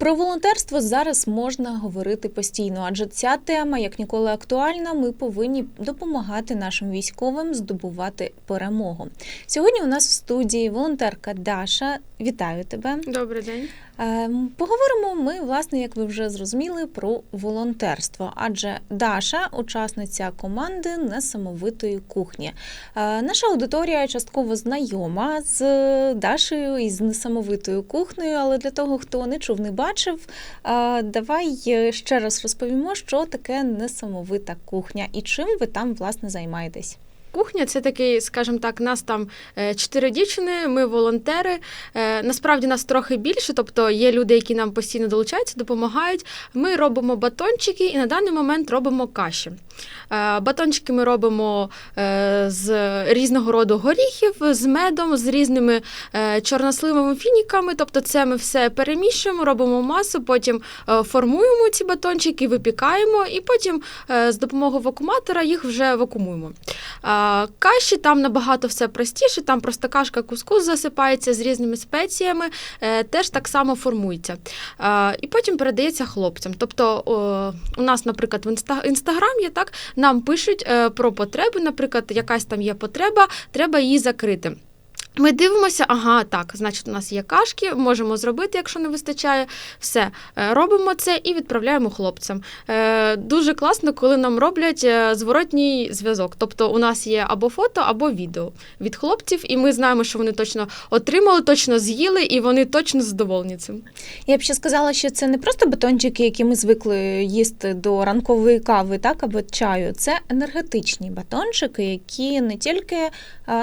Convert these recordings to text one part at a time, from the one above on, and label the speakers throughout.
Speaker 1: Про волонтерство зараз можна говорити постійно, адже ця тема як ніколи актуальна. Ми повинні допомагати нашим військовим здобувати перемогу. Сьогодні у нас в студії волонтерка Даша. Вітаю тебе.
Speaker 2: Добрий день.
Speaker 1: Ем, Поговоримо ми, власне, як ви вже зрозуміли, про волонтерство. Адже Даша учасниця команди несамовитої кухні. Е, Наша аудиторія частково знайома з Дашею і з несамовитою кухнею, але для того, хто не чув, не бачив, е, давай е, ще раз розповімо, що таке несамовита кухня і чим ви там власне займаєтесь.
Speaker 2: Кухня це такий, скажімо так, нас там е, чотири дівчини, ми волонтери. Е, Насправді нас трохи більше, тобто є люди, які нам постійно долучаються, допомагають. Ми робимо батончики і на даний момент робимо каші. Е, Батончики ми робимо е, з різного роду горіхів, з медом, з різними е, чорносливими фініками. Тобто, це ми все перемішуємо, робимо масу, потім формуємо ці батончики, випікаємо, і потім з допомогою вакууматора їх вже вакуумуємо. Каші там набагато все простіше, там просто кашка кускус засипається з різними спеціями, теж так само формується. І потім передається хлопцям. Тобто у нас, наприклад, в інстаграм є так, нам пишуть е, про потреби, наприклад, якась там є потреба, треба її закрити. Ми дивимося, ага, так, значить, у нас є кашки, можемо зробити, якщо не вистачає. Все, е, робимо це і відправляємо хлопцям. Е, Дуже класно, коли нам роблять е, зворотній зв'язок. Тобто у нас є або фото, або відео від хлопців, і ми знаємо, що вони точно отримали, точно з'їли, і вони точно задоволені цим.
Speaker 1: Я б ще сказала, що це не просто батончики, які ми звикли їсти до ранкової кави, так або чаю. Це енергетичні батончики, які не тільки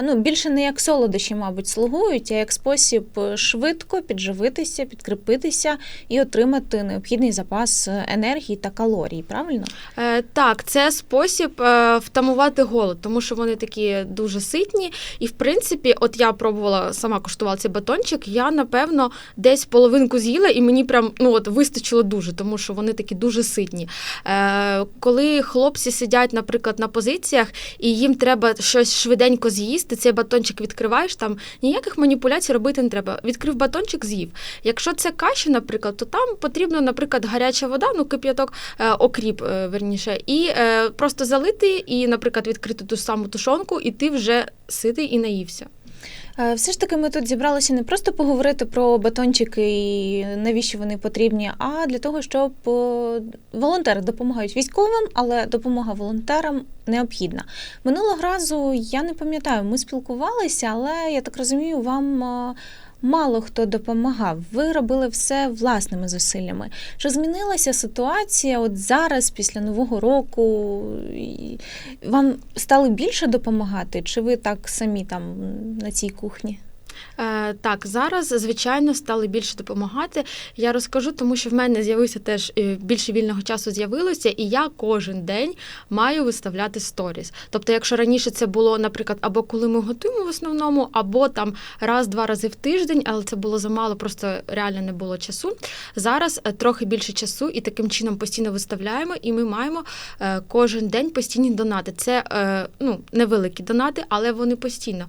Speaker 1: ну більше не як солодощі, мабуть, слугують, а як спосіб швидко підживитися, підкріпитися і отримати необхідний запас енергії та калорій. Правильно?
Speaker 2: Е, так, це спосіб е, втамувати голод, тому що вони такі дуже ситні. І в принципі, от я пробувала сама куштувала цей батончик. Я напевно десь половинку з'їла, і мені прям ну от вистачило дуже, тому що вони такі дуже ситні. Е, коли хлопці сидять, наприклад, на позиціях, і їм треба щось швиденько з'їсти, цей батончик відкриваєш, там ніяких маніпуляцій робити не треба. Відкрив батончик, з'їв. Якщо це каші, наприклад, то там потрібно, наприклад, гаряча вода, ну кип'яток, е, окріп, е, верніше, і е, просто залити, і, наприклад, відкрити ту саму тушонку, і ти вже ситий і наївся.
Speaker 1: Е, Все ж таки, ми тут зібралися не просто поговорити про батончики і навіщо вони потрібні, а для того, щоб е, волонтери допомагають військовим, але допомога волонтерам необхідна. Минулого разу я не пам'ятаю, ми спілкувалися, але я так розумію, вам. Мало хто допомагав, ви робили все власними зусиллями. Чи змінилася ситуація от зараз, після Нового року? Вам стали більше допомагати, чи ви так самі там на цій кухні?
Speaker 2: Е, так, зараз, звичайно, стали більше допомагати. Я розкажу, тому що в мене з'явився теж е, більше вільного часу з'явилося, і я кожен день маю виставляти сторіс. Тобто, якщо раніше це було, наприклад, або коли ми готуємо в основному, або там раз-два рази в тиждень, але це було замало, просто реально не було часу. Зараз е, трохи більше часу, і таким чином постійно виставляємо, і ми маємо кожен день постійні донати. Це ну, невеликі донати, але вони постійно.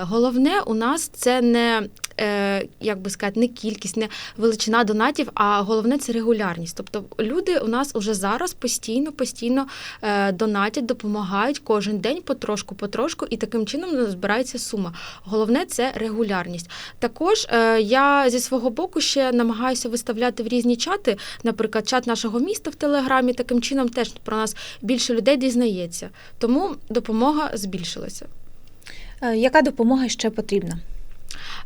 Speaker 2: Головне у нас це не. е, Як би сказати, не кількість, не величина донатів, а головне це регулярність. Тобто люди у нас уже зараз постійно, постійно е, донатять, допомагають кожен день потрошку, потрошку, і таким чином збирається сума. Головне це регулярність. Також е, я зі свого боку ще намагаюся виставляти в різні чати, наприклад, чат нашого міста в Телеграмі. Таким чином теж про нас більше людей дізнається. Тому допомога збільшилася.
Speaker 1: Яка допомога ще потрібна?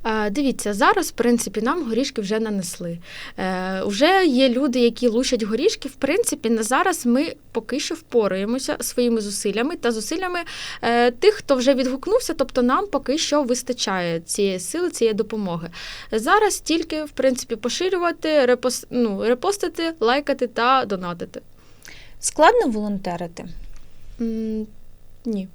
Speaker 2: Е, Дивіться, зараз, в принципі, нам горішки вже нанесли. Е, Вже є люди, які лущать горішки. В принципі, на зараз ми поки що впораємося своїми зусиллями та зусиллями е, тих, хто вже відгукнувся, тобто нам поки що вистачає цієї сили, цієї допомоги. Зараз тільки, в принципі, поширювати, репост, ну, репостити, лайкати та донатити.
Speaker 1: Складно волонтерити?
Speaker 2: М, Ні.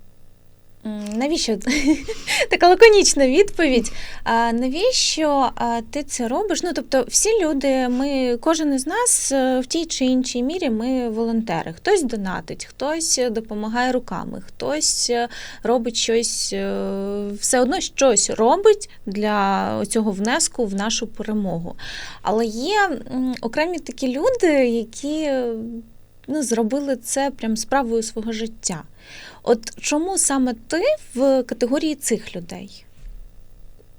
Speaker 1: Навіщо така лаконічна відповідь? А, навіщо ти це робиш? Ну тобто, всі люди, ми, кожен із нас е, в тій чи іншій мірі ми волонтери. Хтось донатить, хтось допомагає руками, хтось е, робить щось, е, все одно щось робить для цього внеску в нашу перемогу. Але є окремі такі люди, які е, ну, зробили це прям справою свого життя. От чому саме ти в категорії цих людей?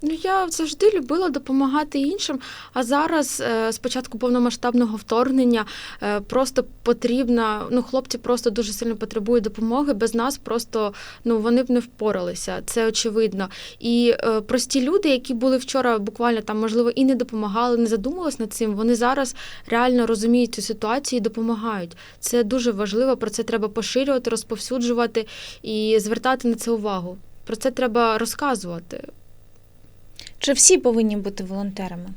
Speaker 2: Ну, я завжди любила допомагати іншим. А зараз, е, з початку повномасштабного вторгнення, е, просто потрібна. Ну, хлопці просто дуже сильно потребують допомоги. Без нас просто ну вони б не впоралися. Це очевидно. І е, прості люди, які були вчора, буквально там, можливо, і не допомагали, не задумувались над цим. Вони зараз реально розуміють цю ситуацію і допомагають. Це дуже важливо. Про це треба поширювати, розповсюджувати і звертати на це увагу. Про це треба розказувати.
Speaker 1: Чи всі повинні бути волонтерами?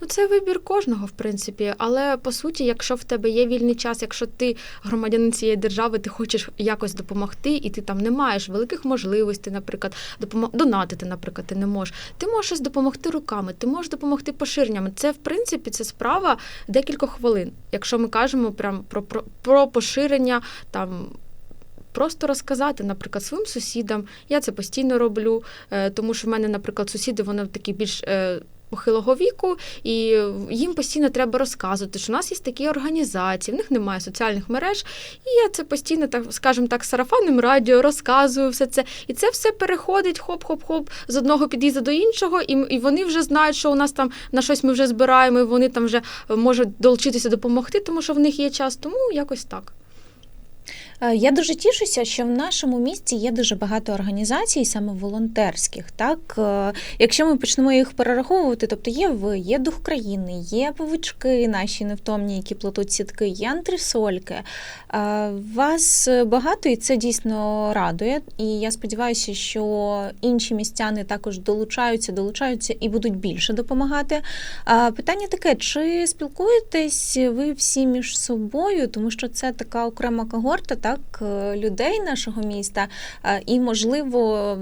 Speaker 2: Ну, це вибір кожного, в принципі. Але по суті, якщо в тебе є вільний час, якщо ти громадянин цієї держави, ти хочеш якось допомогти, і ти там не маєш великих можливостей, наприклад, допомо... донатити, наприклад, ти не можеш. Ти можеш допомогти руками, ти можеш допомогти поширеннями. Це в принципі це справа декількох хвилин. Якщо ми кажемо прям про, про, про поширення там. Просто розказати, наприклад, своїм сусідам. Я це постійно роблю, е, тому що в мене, наприклад, сусіди вони такі більш е, похилого віку, і їм постійно треба розказувати, що у нас є такі організації, в них немає соціальних мереж. І я це постійно, так скажімо так, сарафанним радіо розказую все це. І це все переходить хоп-хоп-хоп з одного під'їзду до іншого, і, і вони вже знають, що у нас там на щось ми вже збираємо, і вони там вже можуть долучитися допомогти, тому що в них є час. Тому якось так.
Speaker 1: Е, Я дуже тішуся, що в нашому місті є дуже багато організацій, саме волонтерських. Так, Е, якщо ми почнемо їх перераховувати, тобто є ви, є дух країни, є павички наші невтомні, які плетуть сітки, є антресольки. Е, Вас багато і це дійсно радує. І я сподіваюся, що інші містяни також долучаються, долучаються і будуть більше допомагати. Питання таке: чи спілкуєтесь ви всі між собою, тому що це така окрема когорта, так, е, людей нашого міста, е, і можливо.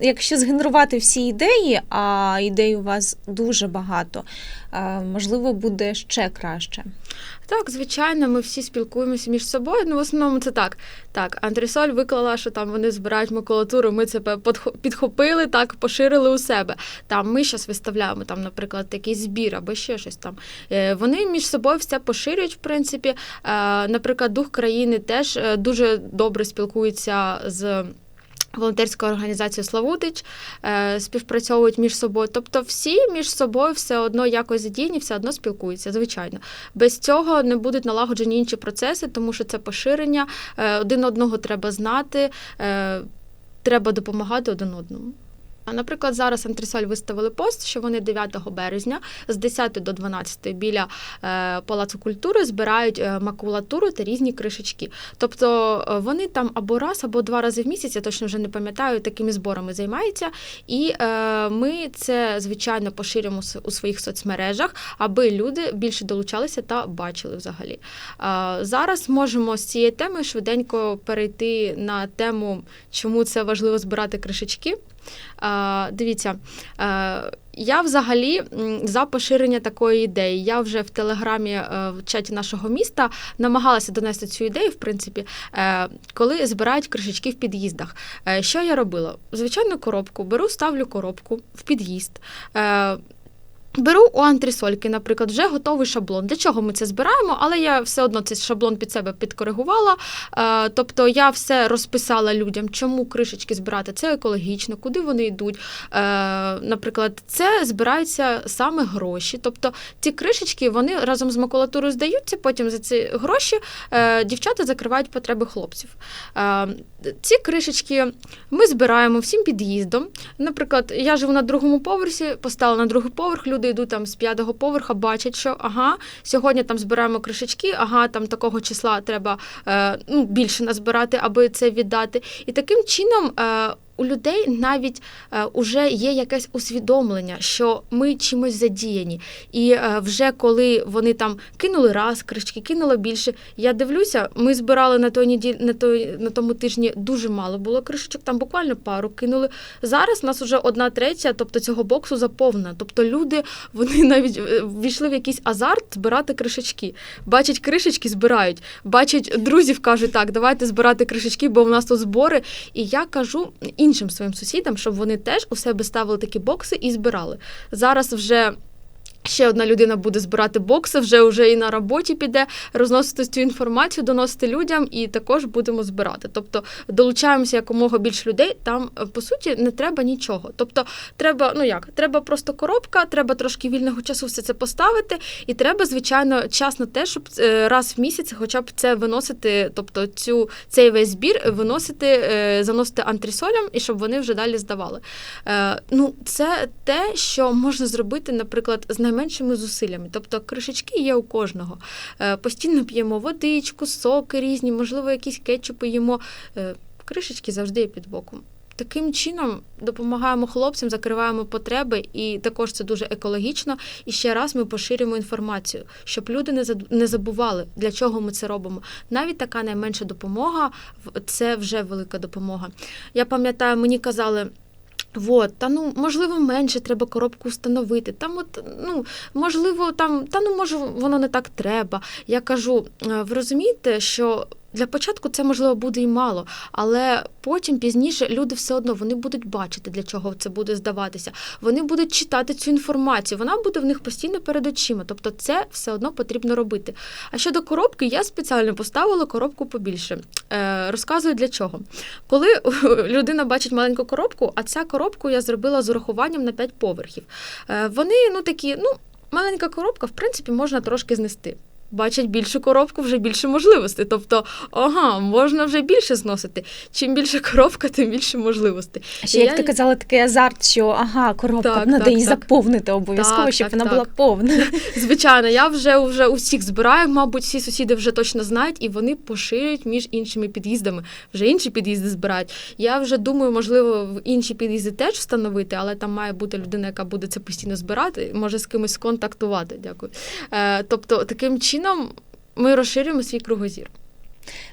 Speaker 1: Якщо згенерувати всі ідеї, а ідей у вас дуже багато, е, можливо, буде ще краще.
Speaker 2: Так, звичайно, ми всі спілкуємося між собою. Ну, в основному це так. Так, Антресоль виклала, що там вони збирають макулатуру, ми це підхопили, так, поширили у себе. Там ми зараз виставляємо, там, наприклад, якийсь збір або ще щось там. Е, Вони між собою все поширюють, в принципі. Е, Наприклад, дух країни теж дуже добре спілкується з. Волонтерською організація Славутич е, співпрацьовують між собою. Тобто, всі між собою все одно якось задіяні, все одно спілкуються, звичайно. Без цього не будуть налагоджені інші процеси, тому що це поширення. Е, один одного треба знати, е, треба допомагати один одному. Наприклад, зараз Антресоль виставили пост, що вони 9 березня з 10 до 12 біля е, Палацу культури збирають е, макулатуру та різні кришечки. Тобто е, вони там або раз, або два рази в місяць, я точно вже не пам'ятаю, такими зборами займаються. І ми це звичайно поширюємо у своїх соцмережах, аби люди більше долучалися та бачили взагалі. Зараз можемо з цієї теми швиденько перейти на тему, чому це важливо збирати кришечки. Е, Дивіться, е, я взагалі за поширення такої ідеї. Я вже в телеграмі е, в чаті нашого міста намагалася донести цю ідею, в принципі, коли збирають кришечки в під'їздах. Що я робила? Звичайну коробку беру, ставлю коробку в під'їзд. Беру у антресольки, наприклад, вже готовий шаблон. Для чого ми це збираємо? Але я все одно цей шаблон під себе підкоригувала. Е, тобто я все розписала людям, чому кришечки збирати, це екологічно, куди вони йдуть. Е, наприклад, це збираються саме гроші. Тобто ці кришечки вони разом з макулатурою здаються, потім за ці гроші е, дівчата закривають потреби хлопців. Ці кришечки ми збираємо всім під'їздом. Наприклад, я живу на другому поверсі, поставила на другий поверх, люди йдуть там з п'ятого поверха, бачать, що ага, сьогодні там збираємо кришечки, ага, там такого числа треба е, ну, більше назбирати, аби це віддати. І таким чином. У людей навіть е, уже є якесь усвідомлення, що ми чимось задіяні. І е, вже коли вони там кинули раз кришки, кинули більше. Я дивлюся, ми збирали на той неділі, на той на тому тижні дуже мало було кришечок, там буквально пару кинули. Зараз нас уже одна третя, тобто цього боксу заповнена. Тобто люди вони навіть е, ввійшли в якийсь азарт збирати кришечки. Бачать кришечки, збирають. Бачать друзів, кажуть, так, давайте збирати кришечки, бо в нас тут збори. І я кажу іншим своїм сусідам, щоб вони теж у себе ставили такі бокси і збирали. Зараз вже. Ще одна людина буде збирати бокси, вже вже і на роботі піде, розносити цю інформацію, доносити людям, і також будемо збирати. Тобто долучаємося якомога більше людей. Там е, по суті не треба нічого. Тобто, треба, ну як, треба просто коробка, треба трошки вільного часу все це поставити, і треба, звичайно, час на те, щоб е, раз в місяць, хоча б це виносити, тобто цю цей весь збір виносити, е, заносити антресолям, і щоб вони вже далі здавали. Ну, це те, що можна зробити, наприклад, з найменшими зусиллями. Тобто кришечки є у кожного. Е, Постійно п'ємо водичку, соки різні, можливо, якісь кетчупи їмо. Е, Кришечки завжди є під боком. Таким чином допомагаємо хлопцям, закриваємо потреби, і також це дуже екологічно. І ще раз ми поширюємо інформацію, щоб люди не забували, для чого ми це робимо. Навіть така найменша допомога це вже велика допомога. Я пам'ятаю, мені казали. Вот, та ну можливо менше треба коробку встановити. Там, от ну можливо, там та ну може воно не так треба. Я кажу, е, ви розумієте, що для початку це можливо буде і мало, але потім пізніше люди все одно вони будуть бачити, для чого це буде здаватися. Вони будуть читати цю інформацію. Вона буде в них постійно перед очима. Тобто, це все одно потрібно робити. А щодо коробки, я спеціально поставила коробку побільше. Е, розказую для чого. Коли людина бачить маленьку коробку, а ця коробку я зробила з урахуванням на 5 поверхів. Е, вони ну такі, ну, маленька коробка, в принципі, можна трошки знести. Бачать більшу коробку, вже більше можливостей. Тобто, ага, можна вже більше зносити. Чим більша коробка, тим більше можливостей.
Speaker 1: А ще,
Speaker 2: І
Speaker 1: як
Speaker 2: я-
Speaker 1: ти казала, такий азарт, що ага, коробка,
Speaker 2: Так,
Speaker 1: треба
Speaker 2: так,
Speaker 1: її
Speaker 2: так.
Speaker 1: заповнити обов'язково,
Speaker 2: Так,
Speaker 1: щоб
Speaker 2: так,
Speaker 1: вона
Speaker 2: так.
Speaker 1: була повна.
Speaker 2: Звичайно, я вже, вже усіх збираю, мабуть, всі сусіди вже точно знають, і вони поширюють між іншими під'їздами. Вже інші під'їзди збирають. Я вже думаю, можливо, в інші під'їзди теж встановити, але там має бути людина, яка буде це постійно збирати, може з кимось контактувати. Дякую. Е, тобто, таким чином ми розширюємо свій кругозір.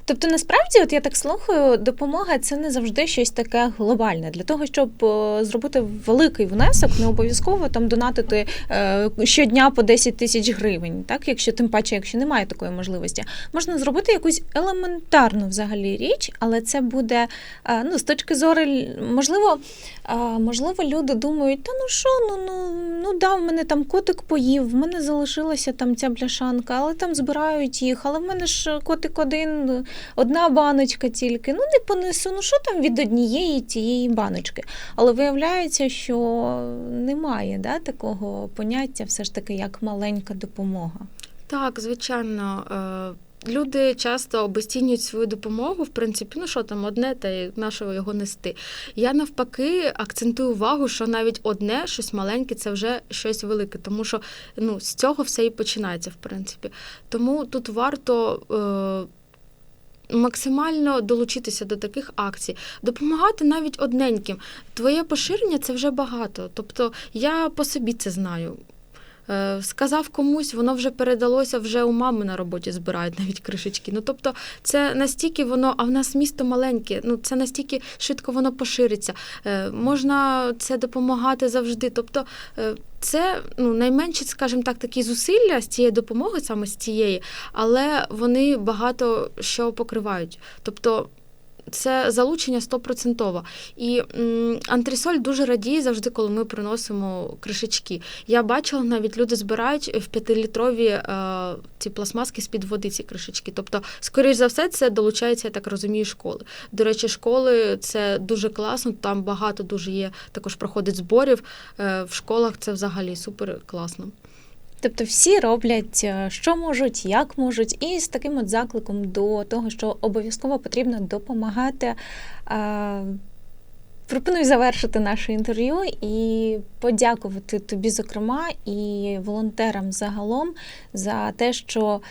Speaker 1: Тобто, насправді, от я так слухаю, допомога це не завжди щось таке глобальне. Для того, щоб е, зробити великий внесок, не обов'язково там донатити е, щодня по 10 тисяч гривень, так якщо тим паче, якщо немає такої можливості, можна зробити якусь елементарну взагалі річ, але це буде е, ну з точки зору, можливо, можливо, люди думають, та ну що, ну ну ну да, в мене там котик поїв, в мене залишилася там ця бляшанка, але там збирають їх, але в мене ж котик один, одна баночка тільки. Ну не понесу. Ну що там від однієї тієї баночки? Але виявляється, що немає да, такого поняття, все ж таки, як маленька допомога.
Speaker 2: Так, звичайно. Е, Люди часто обесцінюють свою допомогу, в принципі, ну що там, одне, та нашого його нести. Я навпаки акцентую увагу, що навіть одне, щось маленьке, це вже щось велике, тому що ну, з цього все і починається, в принципі. Тому тут варто. Е- Максимально долучитися до таких акцій, допомагати навіть одненьким. Твоє поширення це вже багато. Тобто я по собі це знаю. Е, Сказав комусь, воно вже передалося, вже у мами на роботі збирають навіть кришечки. Ну тобто, це настільки воно, а в нас місто маленьке, ну це настільки швидко воно пошириться. Е, Можна це допомагати завжди. Тобто, е, це ну найменші, скажімо так, такі зусилля з цієї допомоги, саме з цієї, але вони багато що покривають. Тобто. Це залучення стопроцентово. І м, антресоль дуже радіє завжди, коли ми приносимо кришечки. Я бачила, навіть люди збирають в п'ятилітрові е, ці пластмаски з-під води, ці кришечки. Тобто, скоріш за все, це долучається, я так розумію, школи. До речі, школи це дуже класно, там багато дуже є, також проходить зборів. Е, в школах це взагалі супер класно.
Speaker 1: Тобто всі роблять, е, що можуть, як можуть, і з таким от закликом до того, що обов'язково потрібно допомагати. е, Пропоную завершити наше інтерв'ю і подякувати тобі, зокрема, і волонтерам загалом за те, що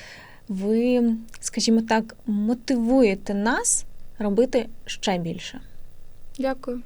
Speaker 1: ви, скажімо так, мотивуєте нас робити ще більше.
Speaker 2: Дякую.